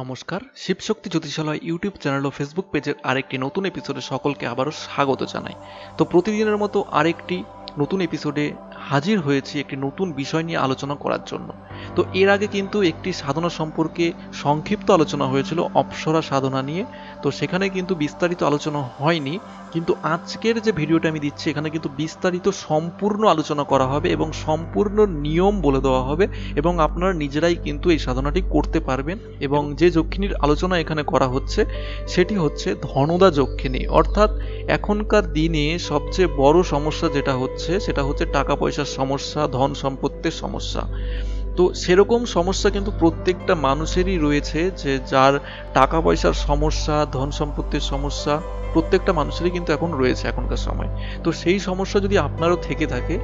নমস্কার, Shivshakti Jyotishalay YouTube channel ও Facebook পেজের আরেকটি নতুন এপিসোডে সকলকে আবারও স্বাগত জানাই। তো প্রতিদিনের মতো আরেকটি নতুন এপিসোডে হাজির হয়েছি একটি নতুন বিষয় নিয়ে আলোচনা করার জন্য। তো এর আগে কিন্তু একটি সাধনা সম্পর্কে সংক্ষিপ্ত আলোচনা হয়েছিল অপসরা সাধনা নিয়ে। তো সেখানে কিন্তু বিস্তারিত আলোচনা হয়নি, কিন্তু আজকের যে ভিডিওটা আমি দিচ্ছি, এখানে কিন্তু বিস্তারিত সম্পূর্ণ আলোচনা করা হবে এবং সম্পূর্ণ নিয়ম বলে দেওয়া হবে এবং আপনারা নিজেরাই কিন্তু এই সাধনাটি করতে পারবেন এবং যে যক্ষিণীর আলোচনা এখানে করা হচ্ছে, সেটি হচ্ছে ধনদা যক্ষিণী। অর্থাৎ এখনকার দিনে সবচেয়ে বড় সমস্যা যেটা হচ্ছে, সেটা হচ্ছে টাকা পয়সার সমস্যা, ধন সম্পত্তির সমস্যা। তো সেরকম সমস্যা কিন্তু প্রত্যেকটা মানুষেরই রয়েছে যে যার টাকা পয়সার সমস্যা, ধন সম্পত্তির সমস্যা প্রত্যেকটা মানুষেরই কিন্তু এখন রয়েছে এখনকার সময়। তো সেই সমস্যা যদি আপনারও থেকে থাকে,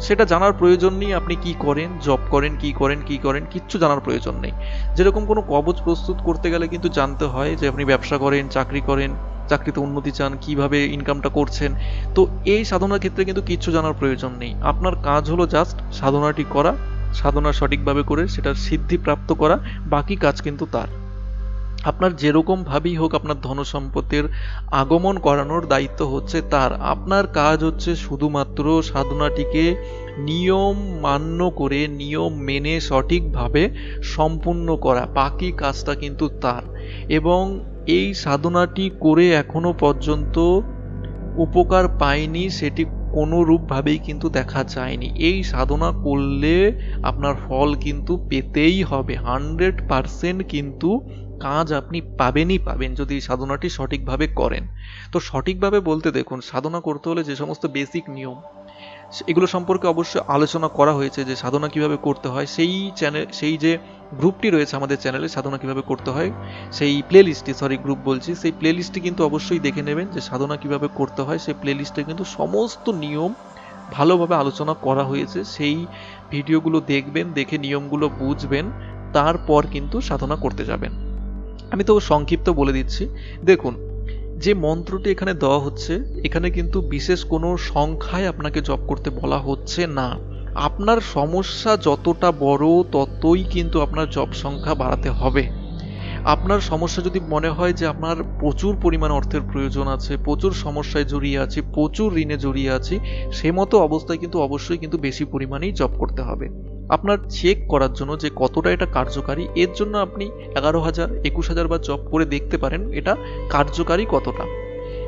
সেটা জানার প্রয়োজন নেই আপনি কি করেন, জব করেন, কি করেন কি করেন, কিচ্ছু জানার প্রয়োজন নেই। যেরকম কোনো কবচ প্রস্তুত করতে গেলে কিন্তু জানতে হয় যে আপনি ব্যবসা করেন, চাকরি করেন, চাকরিতে উন্নতি চান, কীভাবে ইনকামটা করছেন। তো এই সাধনার ক্ষেত্রে কিন্তু কিচ্ছু জানার প্রয়োজন নেই। আপনার কাজ হলো জাস্ট সাধনাটি করা সাধনা সঠিকভাবে করে সেটার সিদ্ধি প্রাপ্ত করা, বাকি কাজ কিন্তু তার। আপনার যেরকম ভাবেই হোক আপনার ধন সম্পত্তির আগমন করানোর দায়িত্ব হচ্ছে তার। আপনার কাজ হচ্ছে শুধুমাত্র সাধনাটিকে নিয়ম মান্য করে, নিয়ম মেনে সঠিকভাবে সম্পূর্ণ করা, বাকি কাজটা কিন্তু তার। এবং এই সাধনাটি করে এখনও পর্যন্ত উপকার পায়নি সেটি কোনো রূপভাবেই কিন্তু দেখা যায়নি। এই সাধনা করলে আপনার ফল কিন্তু পেতেই হবে। হান্ড্রেড পারসেন্ট কিন্তু কাজ আপনি পাবেনই পাবেন যদি সাধনাটি সঠিকভাবে করেন। তো সঠিকভাবে বলতে দেখুন, সাধনা করতে হলে যে সমস্ত বেসিক নিয়ম এগুলো সম্পর্কে অবশ্যই আলোচনা করা হয়েছে যে সাধনা কীভাবে করতে হয়। সেই চ্যানেল সেই যে গ্রুপটি রয়েছে আমাদের চ্যানেলে সাধনা কীভাবে করতে হয়, সেই প্লে লিস্টটি সরি গ্রুপ বলছি, সেই প্লে লিস্টটি কিন্তু অবশ্যই দেখে নেবেন যে সাধনা কীভাবে করতে হয়। সেই প্লে লিস্টে কিন্তু সমস্ত নিয়ম ভালোভাবে আলোচনা করা হয়েছে। সেই ভিডিওগুলো দেখবেন, দেখে নিয়মগুলো বুঝবেন, তারপর কিন্তু সাধনা করতে যাবেন। আমি তো সংক্ষিপ্ত বলে দিচ্ছি। দেখুন যে মন্ত্রটি এখানে দেওয়া হচ্ছে, এখানে কিন্তু বিশেষ কোনো সংখ্যায় আপনাকে জপ করতে বলা হচ্ছে না। আপনার সমস্যা যতটা বড়, ততই কিন্তু আপনার জব সংখ্যা বাড়াতে হবে। আপনার সমস্যা যদি মনে হয় যে আপনার প্রচুর পরিমাণ অর্থের প্রয়োজন আছে, প্রচুর সমস্যায় জড়িয়ে আছে, প্রচুর ঋণে জড়িয়ে আছে, সে মতো অবস্থায় কিন্তু অবশ্যই কিন্তু বেশি পরিমাণেই জব করতে হবে। আপনার চেক করার জন্য যে কতটা এটা কার্যকারী, এর জন্য আপনি এগারো হাজার, একুশ হাজার বার জব করে দেখতে পারেন এটা কার্যকারী কতটা।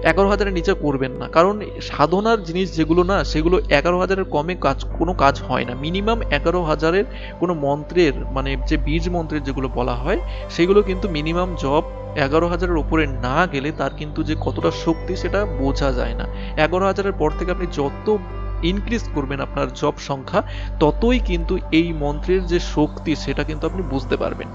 এগারো হাজারের নিচে করবেন না। কারণ সাধনার জিনিস যেগুলো না, সেগুলো এগারো হাজারের কমে কাজ, কোনো কাজ হয় না। মিনিমাম এগারো হাজারের কোনো মন্ত্রের মানে যে বীজ মন্ত্রের যেগুলো বলা হয়, সেগুলো কিন্তু মিনিমাম জব এগারো হাজারের ওপরে না গেলে তার কিন্তু যে কতটা শক্তি সেটা বোঝা যায় না। এগারো হাজারের পর থেকে আপনি যত ইনক্রিজ করবেন আপনার জব সংখ্যা, ততই কিন্তু এই মন্ত্রের যে শক্তি সেটা কিন্তু আপনি বুঝতে পারবেন।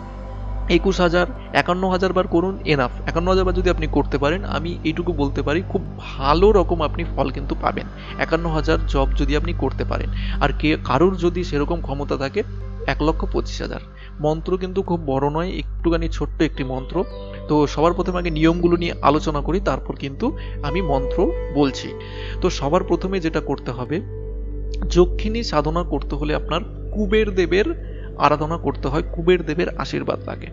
একুশ হাজার, একান্ন হাজার বার করুন এনাফ একান্ন হাজার বার যদি আপনি করতে পারেন, আমি এইটুকু বলতে পারি, খুব ভালো রকম আপনি ফল কিন্তু পাবেন। একান্ন হাজার জব যদি আপনি করতে পারেন। আর কে, কারোর যদি সেরকম ক্ষমতা থাকে, এক লক্ষ পঁচিশ হাজার। মন্ত্র কিন্তু খুব বড় নয়, একটুখানি ছোট্ট একটি মন্ত্র। তো সবার প্রথমে আগে নিয়মগুলো নিয়ে আলোচনা করি, তারপর কিন্তু আমি মন্ত্র বলছি। তো সবার প্রথমে যেটা করতে হবে, যক্ষিণী সাধনা করতে হলে আপনার কুবের দেবের আরাধনা করতে হয়, কুবের দেবের আশীর্বাদ লাগে।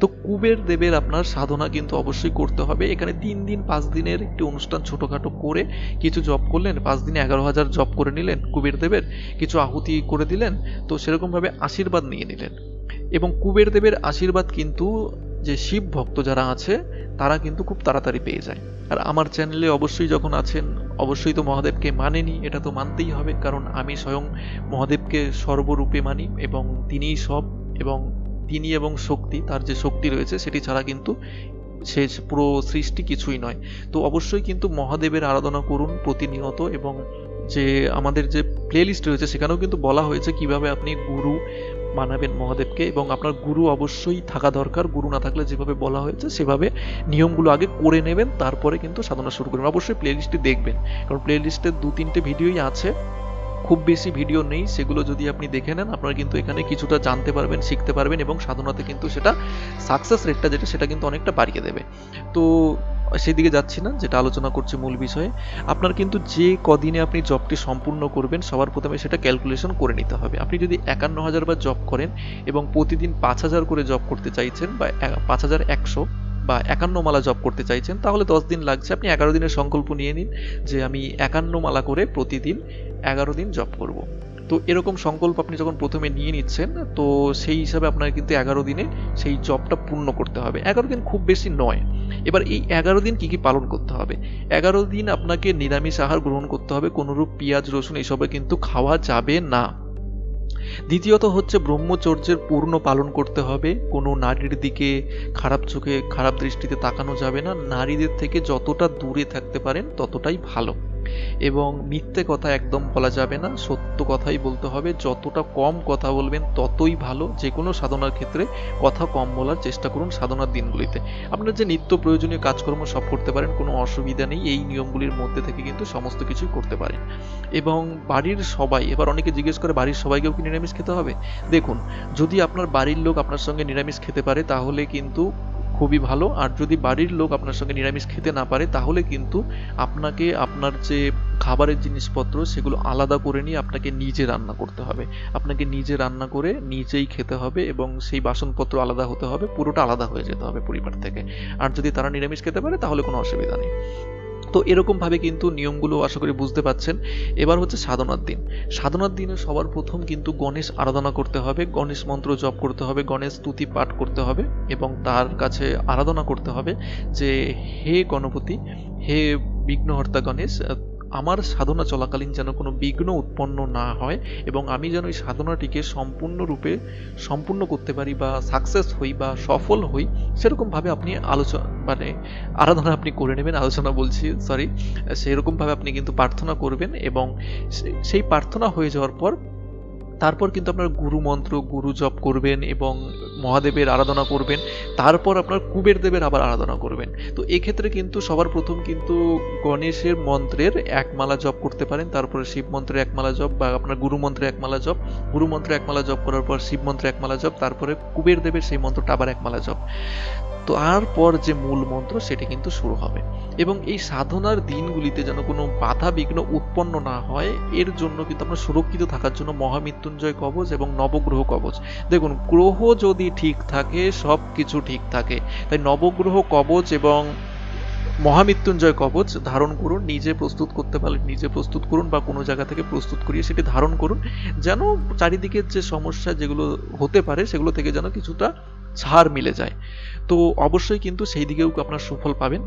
তো কুবের দেবের আপনার সাধনা কিন্তু অবশ্যই করতে হবে। এখানে তিন দিন, পাঁচ দিনের একটি অনুষ্ঠান ছোটোখাটো করে কিছু জব করলেন, পাঁচ দিনে এগারো হাজার জব করে নিলেন কুবের দেবের, কিছু আহুতি করে দিলেন, তো সেরকমভাবে আশীর্বাদ নিয়ে নিলেন। এবং কুবের দেবের আশীর্বাদ কিন্তু যে শিব ভক্ত যারা আছে তারা কিন্তু খুব তাড়াতাড়ি পেয়ে যায়। আর আমার চ্যানেলে অবশ্যই যখন আছেন, অবশ্যই তো মহাদেবকে মানেনি, এটা তো মানতেই হবে, কারণ আমি স্বয়ং মহাদেবকে সর্বরূপে মানি এবং তিনিই সব এবং তিনি এবং শক্তি, তার যে শক্তি রয়েছে সেটি ছাড়া কিন্তু সে পুরো সৃষ্টি কিছুই নয়। তো অবশ্যই কিন্তু মহাদেবের আরাধনা করুন প্রতিনিয়ত এবং যে আমাদের যে প্লেলিস্ট রয়েছে সেখানেও কিন্তু বলা হয়েছে কীভাবে আপনি গুরু মানাবেন মহাদেবকে এবং আপনার গুরু অবশ্যই থাকা দরকার। গুরু না থাকলে যেভাবে বলা হয়েছে, সেভাবে নিয়মগুলো আগে করে নেবেন, তারপরে কিন্তু সাধনা শুরু করবেন। অবশ্যই প্লেলিস্টটি দেখবেন, কারণ প্লেলিস্টে দু তিনটে ভিডিওই আছে। খুব বেশি ভিডিও নেই, সেগুলো যদি আপনি দেখে নেন, আপনারা কিন্তু এখানে কিছুটা জানতে পারবেন, শিখতে পারবেন এবং সাধনাতে কিন্তু সেটা সাকসেস রেটটা যেটা, সেটা কিন্তু অনেকটা বাড়িয়ে দেবে। তো সেদিকে যাচ্ছি না, যেটা আলোচনা করছি মূল বিষয়ে। আপনার কিন্তু যে কদিনে আপনি জবটি সম্পূর্ণ করবেন, সবার প্রথমে সেটা ক্যালকুলেশন করে নিতে হবে। আপনি যদি একান্ন হাজার বার জব করেন এবং প্রতিদিন পাঁচ হাজার করে জব করতে চাইছেন বা পাঁচ হাজার একশো বা একান্ন মালা জব করতে চাইছেন, তাহলে দশ দিন লাগছে। আপনি এগারো দিনের সংকল্প নিয়ে নিন যে আমি একান্ন মালা করে প্রতিদিন এগারো দিন জব করব। তো এরকম সংকল্প আপনি যখন প্রথমে নিয়ে নিচ্ছেন, তো সেই হিসাবে আপনার কিন্তু এগারো দিনে সেই জবটা পূর্ণ করতে হবে। এগারো দিন খুব বেশি নয়। এবার এই এগারো দিন কি কি পালন করতে হবে? এগারো দিন আপনাকে নিরামিষ আহার গ্রহণ করতে হবে, কোনোরূপ পেঁয়াজ, রসুন এসবে কিন্তু খাওয়া যাবে না। দ্বিতীয়ত হচ্ছে ব্রহ্মচর্যের পূর্ণ পালন করতে হবে, কোনো নারীর দিকে খারাপ চোখে, খারাপ দৃষ্টিতে তাকানো যাবে না। নারীদের থেকে যতটা দূরে থাকতে পারেন ততটাই ভালো। এবং মিথ্যে কথা একদম বলা যাবে না, সত্য কথাই বলতে হবে। যতটা কম কথা বলবেন, ততই ভালো। যে কোনো সাধনার ক্ষেত্রে কথা কম বলার চেষ্টা করুন সাধনার দিনগুলিতে। আপনার যে নিত্য প্রয়োজনীয় কাজকর্ম সব করতে পারেন, কোনো অসুবিধা নেই। এই নিয়মগুলির মধ্যে থেকে কিন্তু সমস্ত কিছুই করতে পারেন। এবং বাড়ির সবাই, এবার অনেকে জিজ্ঞেস করে, বাড়ির সবাইকেও কি নিরামিষ খেতে হবে? দেখুন, যদি আপনার বাড়ির লোক আপনার সঙ্গে নিরামিষ খেতে পারে, তাহলে কিন্তু খুবই ভালো। আর যদি বাড়ির লোক আপনার সঙ্গে নিরামিষ খেতে না পারে, তাহলে কিন্তু আপনাকে আপনার যে খাবারের জিনিসপত্র, সেগুলো আলাদা করে নিয়ে আপনাকে নিজে রান্না করতে হবে। আপনাকে নিজে রান্না করে নিজেই খেতে হবে এবং সেই বাসনপত্র আলাদা হতে হবে, পুরোটা আলাদা হয়ে যেতে হবে পরিবার থেকে। আর যদি তারা নিরামিষ খেতে পারে, তাহলে কোনো অসুবিধা নেই। তো এরকমভাবে কিন্তু নিয়মগুলো আশা করি বুঝতে পাচ্ছেন। এবার হচ্ছে সাধনার দিন। সাধনার দিনে সবার প্রথম কিন্তু গণেশ আরাধনা করতে হবে, গণেশ মন্ত্র জপ করতে হবে, গণেশ স্তুতি পাঠ করতে হবে এবং তার কাছে আরাধনা করতে হবে যে, হে গণপতি, হে বিঘ্নহর্তা গণেশ আমার সাধনা চলাকালীন যেন কোনো বিঘ্ন উৎপন্ন না হয় এবং আমি যেন এই সাধনাটিকে সম্পূর্ণরূপে সম্পূর্ণ করতে পারি বা সাকসেস হই বা সফল হই, সেরকমভাবে আপনি আলোচনা মানে আরাধনা আপনি করে নেবেন, আলোচনা বলছি সরি সেরকমভাবে আপনি কিন্তু প্রার্থনা করবেন এবং সেই প্রার্থনা হয়ে যাওয়ার পর তারপর কিন্তু আপনার গুরু মন্ত্র, গুরু জপ করবেন এবং মহাদেবের আরাধনা করবেন। তারপর আপনার কুবের দেবের আবার আরাধনা করবেন। তো এক্ষেত্রে কিন্তু সবার প্রথম কিন্তু গণেশের মন্ত্রের এক মালা জপ করতে পারেন। তারপরে শিব মন্ত্রের এক মালা জপ বা আপনার গুরু মন্ত্রে এক মালা জপ। গুরু মন্ত্রে এক মালা জপ করার পর শিব মন্ত্রে এক মালা জপ। তারপরে কুবের দেবের সেই মন্ত্রটা আবার এক মালা জপ। তারপর যে মূল মন্ত্র, সেটি কিন্তু শুরু হবে। এবং এই সাধনার দিনগুলিতে যেন কোনো বাধা বিঘ্ন উৎপন্ন না হয়, এর জন্য কিন্তু আমরা সুরক্ষিত থাকার জন্য মহামৃত্যুঞ্জয় কবচ এবং নবগ্রহ কবচ। দেখুন, গ্রহ যদি ঠিক থাকে, সব কিছু ঠিক থাকে। তাই নবগ্রহ কবচ এবং মহামৃত্যুঞ্জয় কবচ ধারণ করুন, নিজে প্রস্তুত করতে পারলে, নিজে প্রস্তুত করুন বা কোনো জায়গা থেকে প্রস্তুত করিয়ে সেটি ধারণ করুন। যেন চারিদিকের যে সমস্যা যেগুলো হতে পারে, সেগুলো থেকে যেন কিছুটা ছাড় মিলে যায়। তো অবশ্যই কিন্তু সেই দিকেও আপনার সুফল পাবেন।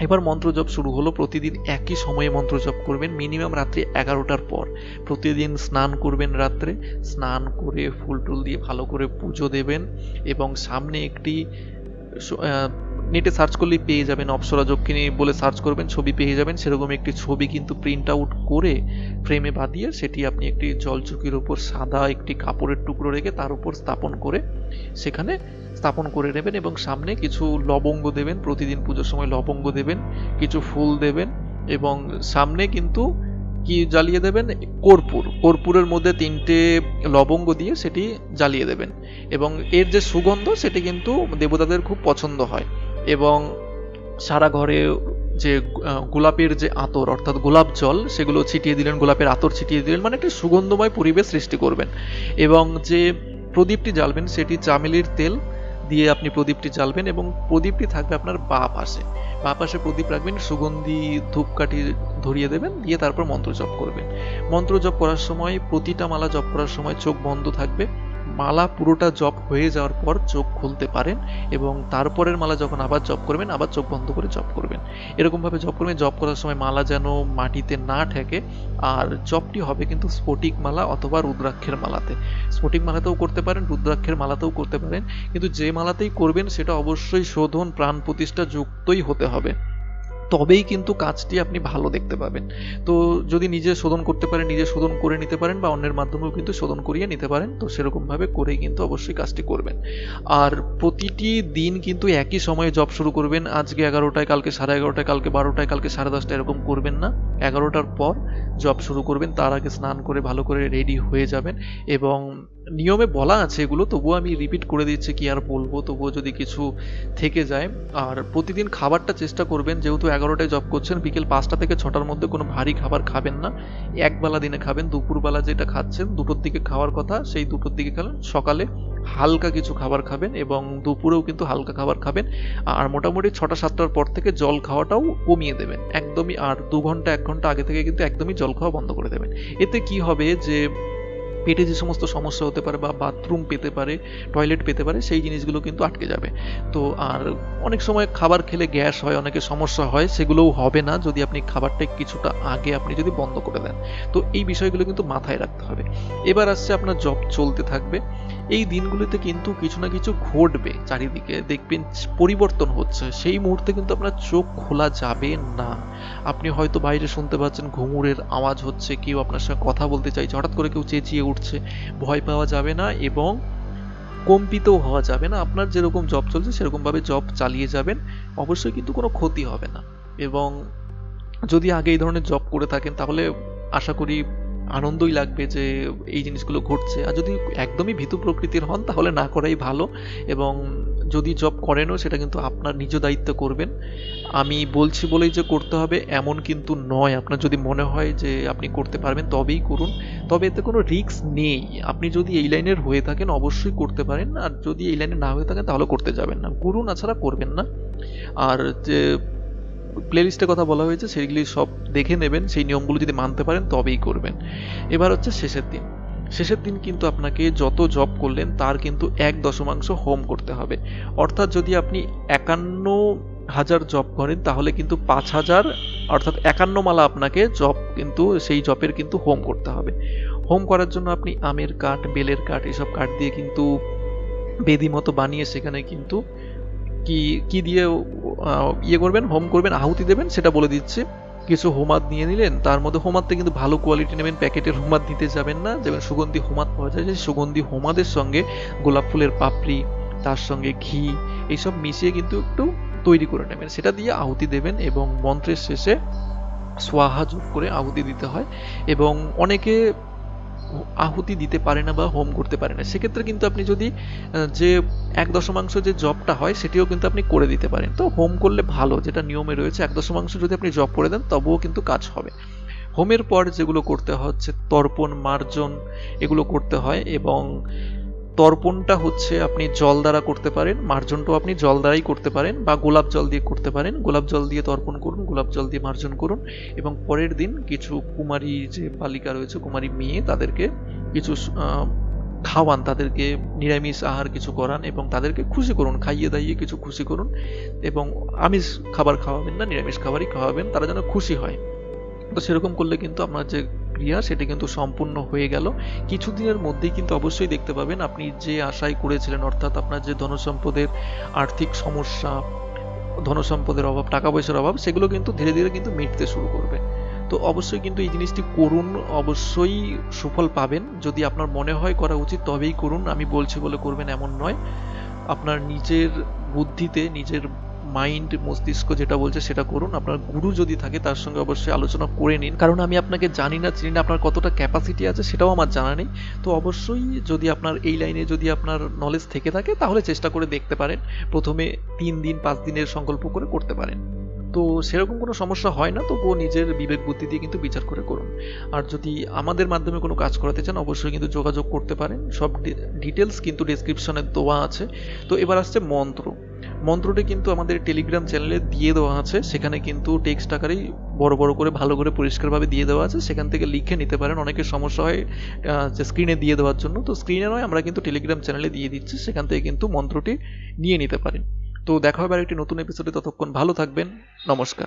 এবার মন্ত্র জপ শুরু হলো। প্রতিদিন একই সময়ে মন্ত্র জপ করবেন, মিনিমাম রাত্রি এগারোটার পর। প্রতিদিন স্নান করবেন রাত্রে, স্নান করে ফুল টুল দিয়ে ভালো করে পুজো দেবেন এবং সামনে একটি নেটে সার্চ করলেই পেয়ে যাবেন অপসরা যক্ষিণী বলে সার্চ করবেন, ছবি পেয়ে যাবেন। সেরকম একটি ছবি কিন্তু প্রিন্ট আউট করে ফ্রেমে বাঁধিয়ে সেটি আপনি একটি জলচকির উপর সাদা একটি কাপড়ের টুকরো রেখে তার উপর স্থাপন করে সেখানে স্থাপন করে নেবেন এবং সামনে কিছু লবঙ্গ দেবেন, প্রতিদিন পুজোর সময় লবঙ্গ দেবেন, কিছু ফুল দেবেন এবং সামনে কিন্তু কি জ্বালিয়ে দেবেন? কর্পূর। কর্পূরের মধ্যে তিনটে লবঙ্গ দিয়ে সেটি জ্বালিয়ে দেবেন এবং এর যে সুগন্ধ সেটি কিন্তু দেবতাদের খুব পছন্দ হয়। এবং সারা ঘরে যে গোলাপের যে আতর, অর্থাৎ গোলাপ জল, সেগুলো ছিটিয়ে দিলেন, গোলাপের আতর ছিটিয়ে দিলেন মানে একটি সুগন্ধময় পরিবেশ সৃষ্টি করবেন। এবং যে প্রদীপটি জ্বালবেন, সেটি চামেলির তেল দিয়ে আপনি প্রদীপটি জ্বালবেন এবং প্রদীপটি থাকবে আপনার বা পাশে। বা পাশে প্রদীপ রাখবেন, সুগন্ধি, ধূপকাঠি ধরিয়ে দেবেন, দিয়ে তারপর মন্ত্র জপ করবেন। মন্ত্র জপ করার সময়, প্রতিটা মালা জপ করার সময় চোখ বন্ধ থাকবে। মালা পুরোটা জপ হয়ে যাওয়ার পর চোখ খুলতে পারেন এবং তারপরের মালা যখন আবার জপ করবেন, আবার চোখ বন্ধ করে জপ করবেন। এরকমভাবে জপ করবেন, জপ করার সময় মালা যেন মাটিতে না ঠেকে। আর জপটি হবে কিন্তু স্ফটিক মালা অথবা রুদ্রাক্ষের মালাতে। স্ফটিক মালাতেও করতে পারেন, রুদ্রাক্ষের মালাতেও করতে পারেন। কিন্তু যে মালাতেই করবেন, সেটা অবশ্যই শোধন, প্রাণ প্রতিষ্ঠা যুক্তই হতে হবে। তবেই কিন্তু কাজটি আপনি ভালো দেখতে পাবেন। তো যদি নিজে শোধন করতে পারেন, নিজে শোধন করে নিতে পারেন বা অন্যের মাধ্যমেও কিন্তু শোধন করিয়ে নিতে পারেন, তো সেরকমভাবে করেই কিন্তু অবশ্যই কাজটি করবেন। আর প্রতিটি দিন কিন্তু একই সময়ে জব শুরু করবেন। আজকে এগারোটায়, কালকে সাড়ে এগারোটায়, কালকে বারোটায়, কালকে সাড়ে দশটায় এরকম করবেন না। এগারোটার পর জব শুরু করবেন, তার আগে স্নান করে ভালো করে রেডি হয়ে যাবেন এবং নিয়মে বলা আছে এগুলো, তবুও আমি রিপিট করে দিচ্ছি কি আর বলব, তবুও যদি কিছু থেকে যায়। আর প্রতিদিন খাবারটা চেষ্টা করবেন, যেহেতু এগারোটায় জব করছেন, বিকেল পাঁচটা থেকে ছটার মধ্যে কোনো ভারী খাবার খাবেন না। একবেলা দিনে খাবেন দুপুরবেলা যেটা খাচ্ছেন, দুটোর দিকে খাওয়ার কথা, সেই দুটোর দিকে খাবেন। সকালে হালকা কিছু খাবার খাবেন এবং দুপুরেও কিন্তু হালকা খাবার খাবেন। আর মোটামুটি ছটা সাতটার পর থেকে জল খাওয়াটাও কমিয়ে দেবেন। একদমই আর দু ঘণ্টা, এক ঘণ্টা আগে থেকে কিন্তু একদমই জল খাওয়া বন্ধ করে দেবেন। এতে কি হবে যে পেটে যে সমস্ত সমস্যা হতে পারে বা বাথরুম পেতে পারে টয়লেট পেতে পারে, সেই জিনিসগুলো কিন্তু আটকে যাবে। তো আর অনেক সময় খাবার খেলে গ্যাস হয় অনেকের সমস্যা হয়, সেগুলোও হবে না যদি আপনি খাবারটা কিছুটা আগে আপনি যদি বন্ধ করে দেন। তো এই বিষয়গুলো কিন্তু মাথায় রাখতে হবে। এবার আসছে আপনার জব চলতে থাকবে। এই দিনগুলিতে কিন্তু কিছু না কিছু ঘটবে চারিদিকে। দেখবেন পরিবর্তন হচ্ছে। সেই মুহূর্তে কিন্তু আপনার চোখ খোলা যাবে না। আপনি হয়তো বাইরে শুনতে পাচ্ছেন ঘুঙুরের আওয়াজ হচ্ছে, কেউ আপনার সঙ্গে কথা বলতে চাইছে, হঠাৎ করে কেউ চেঁচিয়ে উঠছে। ভয় পাওয়া যাবে না এবং কম্পিত হওয়া যাবে না। আপনার যেরকম জব চলছে, সেরকমভাবে জব চালিয়ে যাবেন। অবশ্যই কিন্তু কোনো ক্ষতি হবে না। এবং যদি আগে এই ধরনের জব করে থাকেন, তাহলে আশা করি আনন্দই লাগবে যে এই জিনিসগুলো ঘটছে। আর যদি একদমই ভীতু প্রকৃতির হন, তাহলে না করাই ভালো। এবং যদি জব করেনও, সেটা কিন্তু আপনার নিজ দায়িত্ব করবেন। আমি বলছি বলেই যে করতে হবে, এমন কিন্তু নয়। আপনার যদি মনে হয় যে আপনি করতে পারবেন, তবেই করুন। তবে এতে কোনো রিস্ক নেই। আপনি যদি এই লাইনের হয়ে থাকেন, অবশ্যই করতে পারেন। আর যদি এই লাইনে না হয়ে থাকেন, তাহলে করতে যাবেন না। করুন আছাড়া করবেন না। আর যে প্লেলিস্টের কথা বলা হয়েছে, সেগুলি সব দেখে নেবেন, সেই নিয়মগুলো যদি মানতে পারেন, তবেই করবেন। এবার হচ্ছে শেষের দিন। শেষের দিন কিন্তু আপনাকে যত জব করলেন, তার কিন্তু এক দশমাংশ হোম করতে হবে। অর্থাৎ যদি আপনি একান্ন হাজার জব করেন, তাহলে কিন্তু পাঁচ হাজার, অর্থাৎ একান্ন মালা আপনাকে জব কিন্তু, সেই জবের কিন্তু হোম করতে হবে। হোম করার জন্য আপনি আমের কাঠ, বেলের কাঠ, এসব কাঠ দিয়ে কিন্তু বেদি মতো বানিয়ে সেখানে কিন্তু কি কি দিয়ে ইয়ে করবেন হোম করবেন, আহুতি দেবেন, সেটা বলে দিচ্ছি। কিছু হোমাদ নিয়ে নিলেন, তার মধ্যে হোমাদটা কিন্তু ভালো কোয়ালিটি নেবেন, প্যাকেটের হোমাদ নিতে যাবেন না। যেমন সুগন্ধি হোমাদ পাওয়া যায়, সেই সুগন্ধি হোমাদের সঙ্গে গোলাপ ফুলের পাপড়ি, তার সঙ্গে ঘি, এইসব মিশিয়ে কিন্তু একটু তৈরি করে নেবেন। সেটা দিয়ে আহুতি দেবেন এবং মন্ত্রের শেষে সোয়াহা যোগ করে আহুতি দিতে হয়। এবং অনেকে আহুতি দিতে পারে না বা হোম করতে পারে না। সেক্ষেত্রে কিন্তু আপনি যদি যে এক দশমাংশ যে জবটা হয়, সেটিও কিন্তু আপনি করে দিতে পারেন। তো হোম করলে ভালো, যেটা নিয়মে রয়েছে, এক দশমাংশ যদি আপনি জব করে দেন, তবুও কিন্তু কাজ হবে। হোমের পর যেগুলো করতে হচ্ছে, তর্পণ, মার্জন, এগুলো করতে হয় এবং তর্পণটা হচ্ছে আপনি জল দ্বারা করতে পারেন, মার্জনটাও আপনি জল দ্বারাই করতে পারেন বা গোলাপ জল দিয়ে করতে পারেন। গোলাপ জল দিয়ে তর্পণ করুন, গোলাপ জল দিয়ে মার্জন করুন এবং পরের দিন কিছু কুমারী যে বালিকা রয়েছে, কুমারী মেয়ে, তাদেরকে কিছু খাওয়ান, তাদেরকে নিরামিষ আহার কিছু করান এবং তাদেরকে খুশি করুন, খাইয়ে দাইয়ে কিছু খুশি করুন এবং আমিষ খাবার খাওয়াবেন না, নিরামিষ খাবারই খাওয়াবেন, তারা যেন খুশি হয়। তো সেরকম করলে কিন্তু আপনার যে ক্রিয়া সেটা কিন্তু সম্পূর্ণ হয়ে গেল। কিছুদিনের মধ্যেই কিন্তু অবশ্যই দেখতে পাবেন আপনি যে আশাই করেছিলেন অর্থাৎ আপনার যে ধনসম্পদের আর্থিক সমস্যা, ধনসম্পদের অভাব টাকা পয়সার অভাব, সেগুলো কিন্তু ধীরে ধীরে কিন্তু মিটতে শুরু করবে। তো অবশ্যই কিন্তু এই জিনিসটি করুন, অবশ্যই সুফল পাবেন। যদি আপনার মনে হয় করা উচিত, তবেই করুন। আমি বলছি বলে করবেন এমন নয়। আপনার নিজের বুদ্ধিতে, নিজের মাইন্ড মস্তিষ্ক যেটা বলছে সেটা করুন। আপনার গুরু যদি থাকে, তার সঙ্গে অবশ্যই আলোচনা করে নিন। কারণ আমি আপনাকে জানি না চিনি না আপনার কতটা ক্যাপাসিটি আছে, সেটাও আমার জানা নেই। তো অবশ্যই যদি আপনার এই লাইনে যদি আপনার নলেজ থেকে থাকে, তাহলে চেষ্টা করে দেখতে পারেন। প্রথমে তিন দিন, পাঁচ দিনের সংকল্প করে করতে পারেন। তো সেরকম কোনো সমস্যা হয় না, তবুও নিজের বিবেক বুদ্ধি দিয়ে কিন্তু বিচার করে করুন। আর যদি আমাদের মাধ্যমে কোনো কাজ করাতে চান, অবশ্যই কিন্তু যোগাযোগ করতে পারেন। সব ডিটেলস কিন্তু ডেসক্রিপশনে দেওয়া আছে। তো এবার আসছে মন্ত্র। মন্ত্রটি কিন্তু আমাদের টেলিগ্রাম চ্যানেলে দিয়ে দেওয়া আছে। সেখানে কিন্তু টেক্সট আকারেই বড় বড় করে, ভালো করে, পরিষ্কারভাবে দিয়ে দেওয়া আছে। সেখান থেকে লিখে নিতে পারেন। অনেকের সমস্যা হয় যে স্ক্রিনে দিয়ে দেওয়ার জন্য। তো স্ক্রিনে নয়, আমরা কিন্তু টেলিগ্রাম চ্যানেলে দিয়ে দিচ্ছি। সেখান থেকে কিন্তু মন্ত্রটি নিয়ে নিতে পারেন। তো দেখা হবে আর একটি নতুন এপিসোডে ততক্ষণ ভালো থাকবেন। নমস্কার।